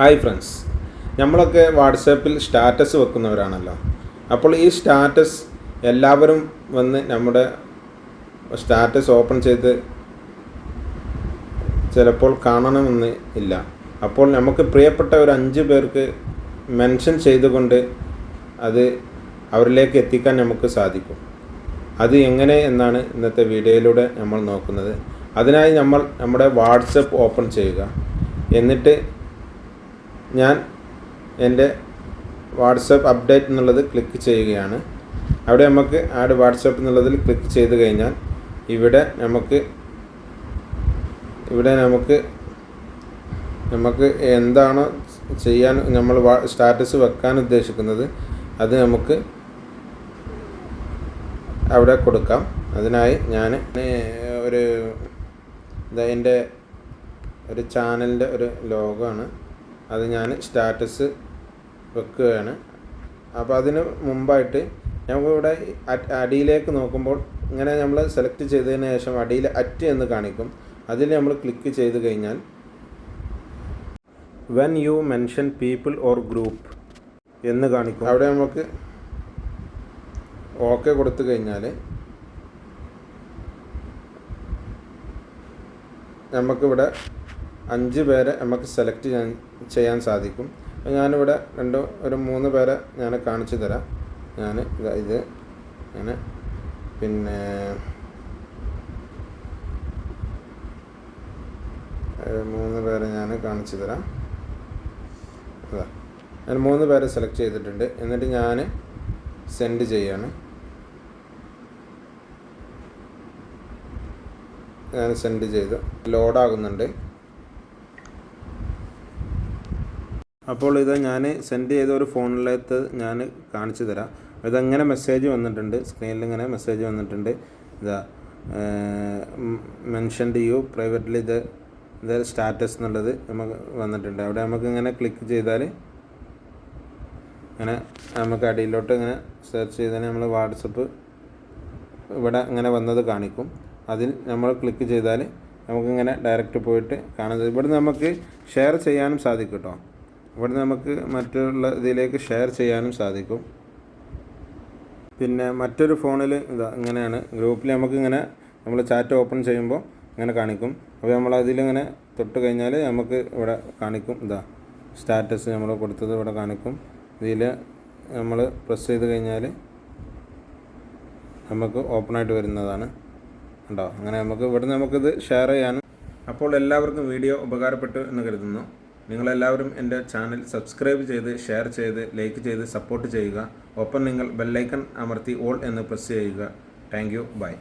Hi friends നമ്മളൊക്കെ വാട്സാപ്പിൽ status വെക്കുന്നവരാണല്ലോ. അപ്പോൾ ഈ സ്റ്റാറ്റസ് എല്ലാവരും വന്ന് നമ്മുടെ സ്റ്റാറ്റസ് ഓപ്പൺ ചെയ്ത് ചിലപ്പോൾ കാണണമെന്ന് ഇല്ല. അപ്പോൾ നമുക്ക് പ്രിയപ്പെട്ട ഒരു അഞ്ച് പേർക്ക് മെൻഷൻ ചെയ്തുകൊണ്ട് അത് അവരിലേക്ക് എത്തിക്കാൻ നമുക്ക് സാധിക്കും. അത് എങ്ങനെ എന്നാണ് ഇന്നത്തെ വീഡിയോയിലൂടെ നമ്മൾ നോക്കുന്നത്. അതിനായി നമ്മൾ നമ്മുടെ വാട്സപ്പ് ഓപ്പൺ ചെയ്യുക. എന്നിട്ട് ഞാൻ എന്റെ വാട്സപ്പ് അപ്ഡേറ്റ് എന്നുള്ളത് ക്ലിക്ക് ചെയ്യുകയാണ്. അവിടെ നമുക്ക് ആഡ് വാട്സപ്പ് എന്നുള്ളതിൽ ക്ലിക്ക് ചെയ്ത് കഴിഞ്ഞാൽ ഇവിടെ നമുക്ക് ഇവിടെ നമുക്ക് നമുക്ക് എന്താണോ ചെയ്യാൻ നമ്മൾ സ്റ്റാറ്റസ് വെക്കാൻ ഉദ്ദേശിക്കുന്നത് അത് നമുക്ക് അവിടെ കൊടുക്കാം. അതിനായി ഞാൻ ഒരു എന്റെ ഒരു ചാനലിന്റെ ഒരു ലോഗോ ആണ് അത് ഞാൻ സ്റ്റാറ്റസ് വെക്കുകയാണ്. അപ്പോൾ അതിന് മുമ്പായിട്ട് നമുക്കിവിടെ അടിയിലേക്ക് നോക്കുമ്പോൾ ഇങ്ങനെ നമ്മൾ സെലക്ട് ചെയ്തതിന് ശേഷം അടിയിൽ അറ്റ് എന്ന് കാണിക്കും. അതിൽ നമ്മൾ ക്ലിക്ക് ചെയ്ത് കഴിഞ്ഞാൽ when you mention people or group എന്ന് കാണിക്കും. അവിടെ നമുക്ക് ഓക്കെ കൊടുത്തു കഴിഞ്ഞാൽ നമുക്കിവിടെ അഞ്ച് പേരെ നമുക്ക് സെലക്ട് ചെയ്യാൻ ചെയ്യാൻ സാധിക്കും. അപ്പോൾ ഞാനിവിടെ രണ്ട് ഒരു മൂന്ന് പേരെ ഞാൻ കാണിച്ചു തരാം. ഞാൻ ഇതാ ഞാൻ പിന്നെ മൂന്ന് പേരെ ഞാൻ കാണിച്ചു തരാം. അതാ ഞാൻ മൂന്ന് പേരെ സെലക്ട് ചെയ്തിട്ടുണ്ട്. എന്നിട്ട് ഞാൻ സെൻഡ് ചെയ്യാണ്. ഞാൻ സെൻഡ് ചെയ്തു. ലോഡാകുന്നുണ്ട് അപ്പോൾ ഇത് ഞാൻ സെൻഡ് ചെയ്ത ഒരു ഫോണിലേക്ക് ഞാൻ കാണിച്ചു തരാം. ഇതങ്ങനെ മെസ്സേജ് വന്നിട്ടുണ്ട്. സ്ക്രീനിൽ ഇങ്ങനെ മെസ്സേജ് വന്നിട്ടുണ്ട്. ഇതാ മെൻഷൻഡ് യു പ്രൈവറ്റ്ലി ഇത് ഇത് സ്റ്റാറ്റസ് എന്നുള്ളത് നമുക്ക് വന്നിട്ടുണ്ട്. അവിടെ നമുക്ക് ഇങ്ങനെ ക്ലിക്ക് ചെയ്താൽ ഇങ്ങനെ നമുക്ക് അടിയിലോട്ട് ഇങ്ങനെ സെർച്ച് ചെയ്താൽ നമ്മൾ വാട്സപ്പ് ഇവിടെ ഇങ്ങനെ വന്നത് കാണിക്കും. അതിൽ നമ്മൾ ക്ലിക്ക് ചെയ്താൽ നമുക്കിങ്ങനെ ഡയറക്റ്റ് പോയിട്ട് കാണുന്നത് ഇവിടെ നമുക്ക് ഷെയർ ചെയ്യാനും സാധിക്കും കേട്ടോ ഇവിടെ നമുക്ക് മറ്റുള്ള ഇതിലേക്ക് ഷെയർ ചെയ്യാനും സാധിക്കും. പിന്നെ മറ്റൊരു ഫോണിൽ ഇതാ ഇങ്ങനെയാണ്. ഗ്രൂപ്പിൽ നമുക്ക് ഇങ്ങനെ നമ്മൾ ചാറ്റ് ഓപ്പൺ ചെയ്യുമ്പോൾ ഇങ്ങനെ കാണിക്കും. അപ്പോൾ നമ്മൾ അതിലിങ്ങനെ തൊട്ട് കഴിഞ്ഞാൽ നമുക്ക് ഇവിടെ കാണിക്കും. ഇതാ സ്റ്റാറ്റസ് നമ്മൾ കൊടുത്തത് ഇവിടെ കാണിക്കും. ഇതിൽ നമ്മൾ പ്രസ് ചെയ്ത് കഴിഞ്ഞാൽ നമുക്ക് ഓപ്പണായിട്ട് വരുന്നതാണ്. ഉണ്ടോ അങ്ങനെ നമുക്ക് ഇവിടെ നമുക്കിത് ഷെയർ ചെയ്യാനും. അപ്പോൾ എല്ലാവർക്കും വീഡിയോ ഉപകാരപ്പെട്ടു എന്ന് കരുതുന്നു. നിങ്ങളെല്ലാവരും എന്റെ ചാനൽ സബ്സ്ക്രൈബ് ചെയ്ത് ഷെയർ ചെയ്ത് ലൈക്ക് ചെയ്ത് സപ്പോർട്ട് ചെയ്യുക. ഒപ്പം നിങ്ങൾ ബെല്ലൈക്കൺ അമർത്തി ഓൾ എന്ന് പ്രസ് ചെയ്യുക. Thank you. ബൈ.